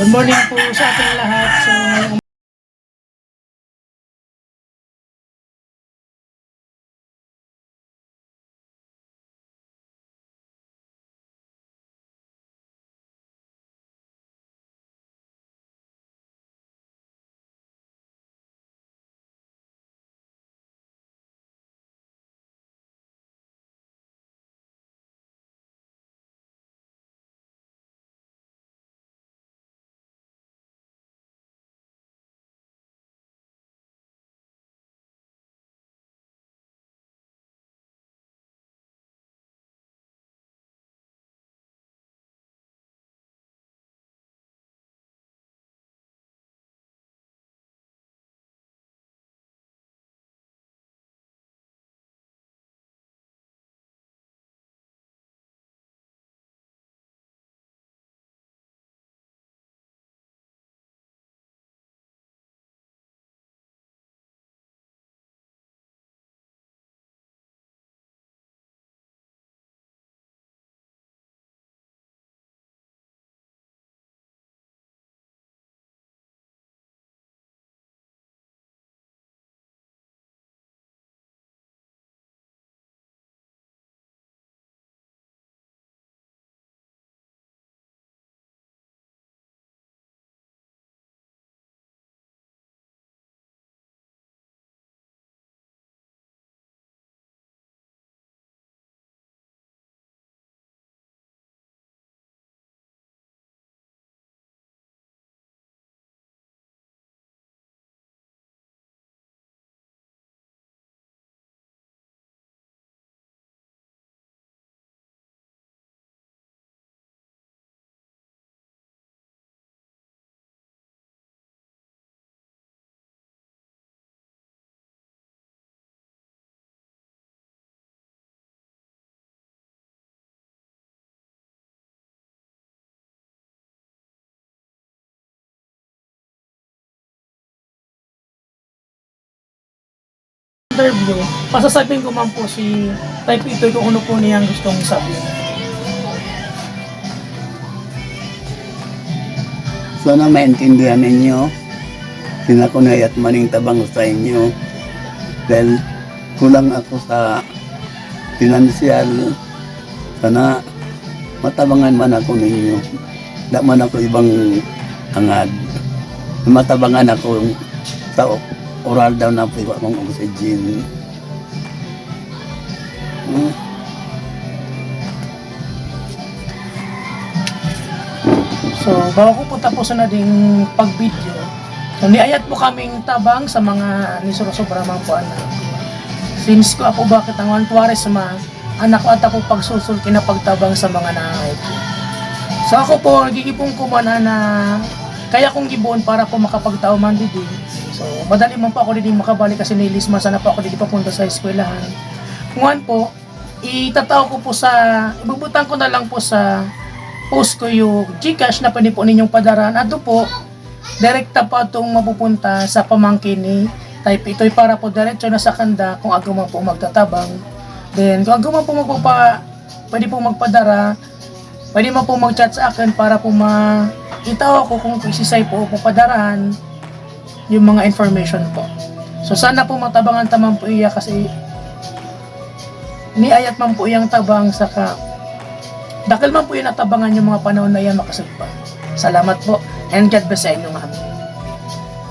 Good morning po sa ating lahat. So, interview, pasasabihin ko man po si Type Itoy kung ano po niyang gustong sabihin. Sana maintindihan ninyo. Sinakunay at maning tabang sa inyo. Dahil kulang ako sa pinansyal. Sana matabangan man ako ninyo. Da man ako ibang hangad. Matabangan ako sa oral daw na piwa mong oxygen. Hmm. So, bago ko po tapusin na ding pag-video, niayat po kaming tabang sa mga ni Sorosobra mga po anak. Since ko po bakit ang Juan Tuarez ma, anak ko at ako pagsusul kinapagtabang sa mga nanay ko. So ako po, nagigipong kumana na kaya kong gibuon para po makapagtao man didi. So, madali man po ako didi makabalik kasi nilis man sana po ako didi papunta sa eskwelahan. Kung po, itatao ko po sa, ibubutan ko na lang po sa post ko yung Gcash na pwede po ninyong padaran. At po, direkta pa itong mapupunta sa pamangkin ni Type ito'y para po diretso na sa kanda kung agaw man po magtatabang. Then, kung agaw man po magpapa, pwede po magpadara, pwede man po mag-chat sa akin para po ma itaw ako kung isisay po po padaran yung mga information po. So sana po matabangan tamang po iya kasi niayat man po iyang tabang saka Dakal man po yung natabangan yung mga panahon na yan makasagpa. Salamat po and God bless sa inyo ma'am.